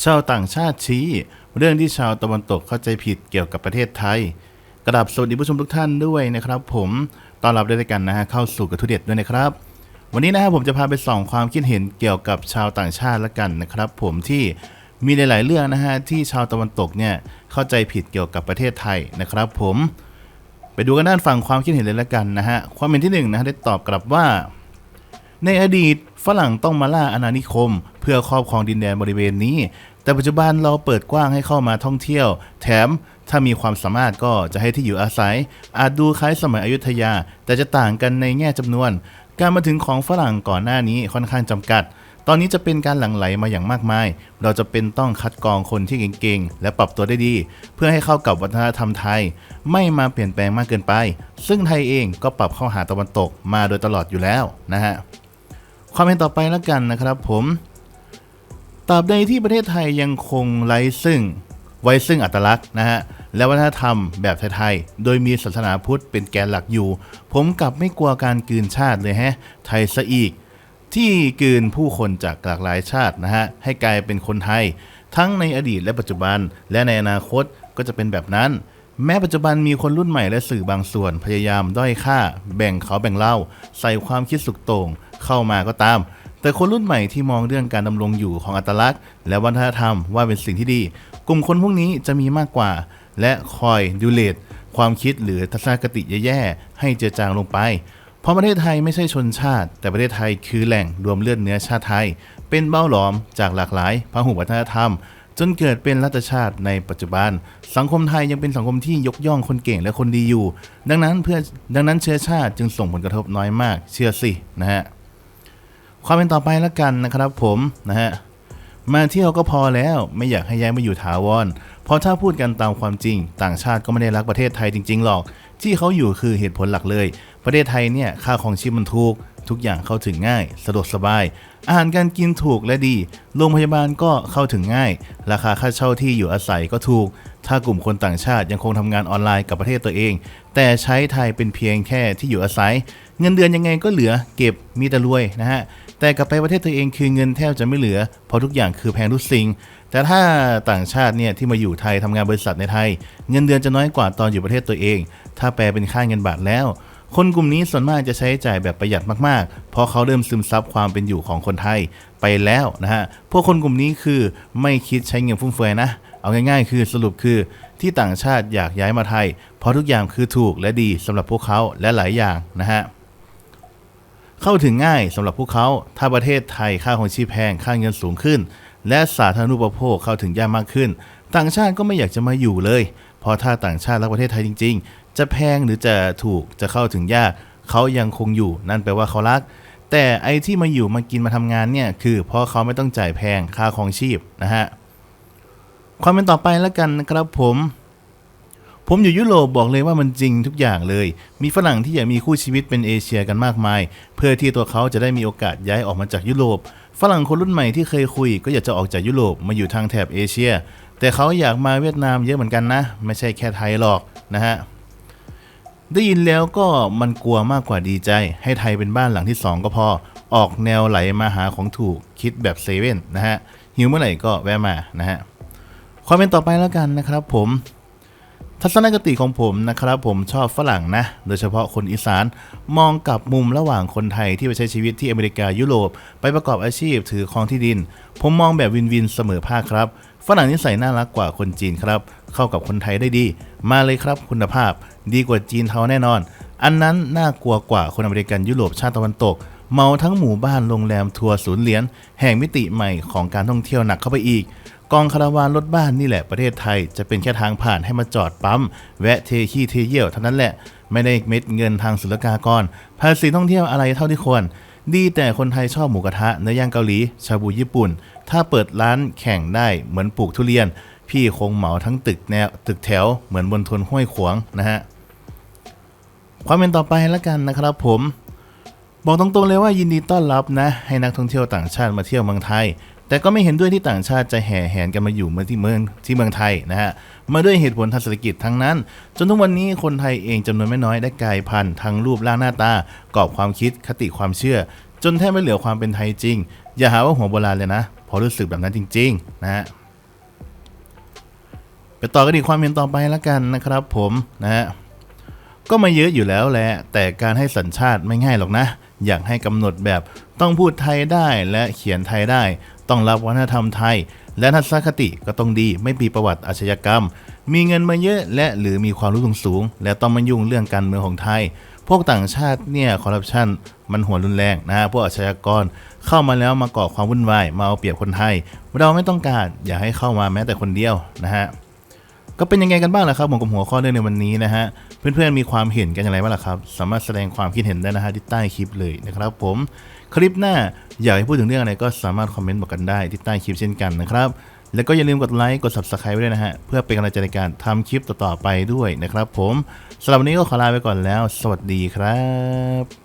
ชาวต่างชาติชี้ เรื่องที่ชาวตะวันตกเข้าใจผิดเกี่ยวกับประเทศไทย กระดับสวัสดีผู้ชมทุกท่านด้วยนะครับ ผมต้อนรับด้วยกันนะฮะเข้าสู่กระทุเด็ดด้วยนะครับ วันนี้นะครับผมจะพาไปส่องความคิดเห็นเกี่ยวกับชาวต่างชาติละกันนะครับ ผมที่มีหลาย ๆ เรื่องนะฮะที่ชาวตะวันตกเนี่ยเข้าใจผิดเกี่ยวกับประเทศไทยนะครับ ผมไปดูกันด้านฝั่งความคิดเห็นเลยละกันนะฮะความเห็นที่หนึ่งนะฮะได้ตอบกลับว่า ในอดีตฝรั่งต้องมาล่าอาณานิคม เพื่อครอบครองดินแดนบริเวณนี้ แต่ปัจจุบันเราเปิดกว้างให้เข้ามาท่องเที่ยว แถมถ้ามีความสามารถก็จะให้ที่อยู่อาศัย อาจดูคล้ายสมัยอยุธยา แต่จะต่างกันในแง่จำนวน การมาถึงของฝรั่งก่อนหน้านี้ค่อนข้างจำกัด ตอนนี้จะเป็นการหลั่งไหลมาอย่างมากมาย เราจะเป็นต้องคัดกรองคนที่เก่งๆ และปรับตัวได้ดี เพื่อให้เข้ากับวัฒนธรรมไทย ไม่มาเปลี่ยนแปลงมากเกินไป ซึ่งไทยเองก็ปรับเข้าหาตะวันตกมาโดยตลอดอยู่แล้วนะฮะความเห็นต่อไปแล้วกันนะครับผม ตราบใดที่ประเทศไทยยังคงไร้ซึ่ง ไว้ซึ่งอัตลักษณ์นะฮะและวัฒนธรรมแบบไทยๆ โดยมีศาสนาพุทธเป็นแกนหลักอยู่ ผมกลับไม่กลัวการกืนชาติเลยฮะ ไทยซะอีก ที่กืนผู้คนจากหลากหลายชาตินะฮะ ให้กลายเป็นคนไทย ทั้งในอดีตและปัจจุบัน และในอนาคตก็จะเป็นแบบนั้น แม้ปัจจุบันมีคนรุ่นใหม่และสื่อบางส่วนพยายามด้อยค่า แบ่งเขาแบ่งเล่า ใส่ความคิดสุกโต่งเข้ามาก็ตาม แต่คนรุ่นใหม่ที่มองเรื่องการดำรงอยู่ของอัตลักษณ์ และวัฒนธรรมว่าเป็นสิ่งที่ดี กลุ่มคนพวกนี้จะมีมากกว่า และคอยดูเลตความคิดหรือทัศนคติแย่ๆให้เจือจางลงไป เพราะประเทศไทยไม่ใช่ชนชาติ แต่ประเทศไทยคือแหล่งรวมเลือดเนื้อชาติไทย เป็นเบ้าหลอมจากหลากหลายพหุวัฒนธรรมจนเกิดเป็นรัฐชาติในปัจจุบัน สังคมไทยยังเป็นสังคมที่ยกย่องคนเก่งและคนดีอยู่ ดังนั้นเพื่อดังนั้นเชื้อชาติจึงส่งผลกระทบน้อยมาก เชื่อสินะฮะ ความเป็นต่อไปแล้วกันนะครับผมนะฮะมาเที่ยวก็พอแล้วไม่อยากให้ย้ายมาอยู่ถาวร เพราะถ้าพูดกันตามความจริง ต่างชาติก็ไม่ได้รักประเทศไทยจริง ๆ หรอก ที่เขาอยู่คือเหตุผลหลักเลย ประเทศไทยเนี่ยค่าของชีพมันถูก ทุกอย่างเข้าถึงง่าย สะดวกสบาย อาหารการกินถูกและดี โรงพยาบาลก็เข้าถึงง่าย ราคาค่าเช่าที่อยู่อาศัยก็ถูก ถ้ากลุ่มคนต่างชาติยังคงทำงานออนไลน์กับประเทศตัวเอง แต่ใช้ไทยเป็นเพียงแค่ที่อยู่อาศัย เงินเดือนยังไงก็เหลือเก็บมีแต่รวยนะฮะ แต่กลับไปประเทศตัวเองคือเงินแทบจะไม่เหลือ เพราะทุกอย่างคือแพงทุกสิ่ง แต่ถ้าต่างชาติเนี่ยที่มาอยู่ไทยทำงานบริษัทในไทย เงินเดือนจะน้อยกว่าตอนอยู่ประเทศตัวเอง ถ้าแปลเป็นค่าเงินบาทแล้ว คนกลุ่มนี้ส่วนมากจะใช้จ่ายแบบประหยัดมากๆ เพราะเขาเริ่มซึมซับความเป็นอยู่ของคนไทยไปแล้วนะฮะ พวกคนกลุ่มนี้คือไม่คิดใช้เงินฟุ่มเฟือยนะ เอาง่ายๆ คือสรุปคือที่ต่างชาติอยากย้ายมาไทย เพราะทุกอย่างคือถูกและดีสำหรับพวกเขาและหลายอย่างนะฮะ เข้าถึงง่ายสำหรับพวกเขา ถ้าประเทศไทยค่าของชีพแพงค่าเงินสูงขึ้น และสาธารณูปโภคเข้าถึงยากมากขึ้น ต่างชาติก็ไม่อยากจะมาอยู่เลย เพราะถ้าต่างชาติรักประเทศไทยจริง ๆ จะแพงหรือจะถูกจะเข้าถึงยากเขายังคงอยู่ นั่นแปลว่าเขารัก แต่ไอ้ที่มาอยู่มากินมาทำงานเนี่ยคือเพราะเขาไม่ต้องจ่ายแพงค่าของชีพนะฮะความเป็นต่อไปแล้วกันนะครับผม ผมอยู่ยุโรปบอกเลยว่ามันจริงทุกอย่างเลย มีฝรั่งที่อยากมีคู่ชีวิตเป็นเอเชียกันมากมาย เพื่อที่ตัวเขาจะได้มีโอกาสย้ายออกมาจากยุโรป ฝรั่งคนรุ่นใหม่ที่เคยคุย ก็อยากจะออกจากยุโรปมาอยู่ทางแถบเอเชีย แต่เขาอยากมาเวียดนามเยอะเหมือนกันนะ ไม่ใช่แค่ไทยหรอกนะฮะ ได้ยินแล้วก็มันกลัวมากกว่าดีใจ ให้ไทยเป็นบ้านหลังที่สองก็พอ ออกแนวไหลมาหาของถูก คิดแบบเซเว่นนะฮะ หิวเมื่อไหร่ก็แวะมานะฮะความเป็นต่อไปแล้วกันนะครับผม ทัศนคติของผมนะครับผมชอบฝรั่งนะ โดยเฉพาะคนอีสานมองกับมุมระหว่างคนไทยที่ไปใช้ชีวิตที่อเมริกายุโรป ไปประกอบอาชีพถือครองที่ดิน ผมมองแบบวินวินเสมอภาคครับ ฝรั่งนิสัยน่ารักกว่าคนจีนครับ เข้ากับคนไทยได้ดี มาเลยครับคุณภาพ ดีกว่าจีนเทาแน่นอน อันนั้นน่ากลัวกว่าคนอเมริกันยุโรปชาติตะวันตก เมาทั้งหมู่บ้านโรงแรมทัวร์ศูนย์เหรียญแห่งมิติใหม่ของการท่องเที่ยวหนักเข้าไปอีก กองคาราวานรถบ้านนี่แหละประเทศไทย จะเป็นแค่ทางผ่านให้มาจอดปั๊ม แวะเทขี้เทเยี่ยวเท่านั้นแหละ ไม่ได้เม็ดเงินทางศุลกากร ภาษีท่องเที่ยวอะไรเท่าที่ควร ดีแต่คนไทยชอบหมูกระทะเนื้อย่างเกาหลี ชาบูญี่ปุ่น ถ้าเปิดร้านแข่งได้เหมือนปลูกทุเรียน พี่คงเหมาทั้งตึกแนวตึกแถวเหมือนบนทนห้วยขวงนะฮะความเป็นต่อไปแล้วกันนะครับผมบอกตรงๆเลยว่ายินดีต้อนรับนะ ให้นักท่องเที่ยวต่างชาติมาเที่ยวเมืองไทย แต่ก็ไม่เห็นด้วยที่ต่างชาติจะแห่แหนกันมาอยู่เมืองที่เมืองที่เมืองไทยนะฮะมาด้วยเหตุผลทางเศรษฐกิจทั้งนั้น จนทุกวันนี้คนไทยเองจำนวนไม่น้อยได้กลายพันธุ์ทั้งรูปร่างหน้าตากรอบความคิดคติความเชื่อ จนแทบไม่เหลือความเป็นไทยจริง อย่าหาว่าหัวโบราณเลยนะเพอรู้สึกแบบนั้นจริง ๆ นะฮะไปต่อกันอีกความเห็นต่อไปแล้วกันนะครับผมนะฮะก็ม่เยอะอยู่แล้วแหละแต่การให้สัญชาติไม่ง่ายหรอกนะ อยากให้กำหนดแบบต้องพูดไทยได้และเขียนไทยได้ ต้องรับวัฒนธรรมไทย และทัศนคติก็ต้องดีไม่มีประวัติอาชญากรรม มีเงินมาเยอะและหรือมีความรู้สูงๆและต้องมายุ่งเรื่องการเมืองของไทย พวกต่างชาติเนี่ยคอร์รัปชันมันหัวรุนแรงนะฮะพวกอาชญากรเข้ามาแล้วมาก่อความวุ่นวายมาเอาเปรียบคนไทย เราไม่ต้องการอย่าให้เข้ามาแม้แต่คนเดียวนะฮะก็เป็นยังไงกันบ้างล่ะครับผมกับหัวข้อเรื่องในวันนี้นะฮะเพื่อนๆมีความเห็นกันอย่างไรบ้างล่ะครับ สามารถแสดงความคิดเห็นได้นะฮะที่ใต้คลิปเลยนะครับผมคลิปหน้าอยากให้พูดถึงเรื่องอะไรก็สามารถคอมเมนต์บอกกันได้ที่ใต้คลิปเช่นกันนะครับ แล้วก็อย่าลืมกดไลค์กด subscribe ไว้ด้วยนะฮะ เพื่อเป็นกำลังใจในการทำคลิปต่อๆไปด้วยนะครับผมสำหรับวันนี้ก็ขอลาไปก่อนแล้ว สวัสดีครับ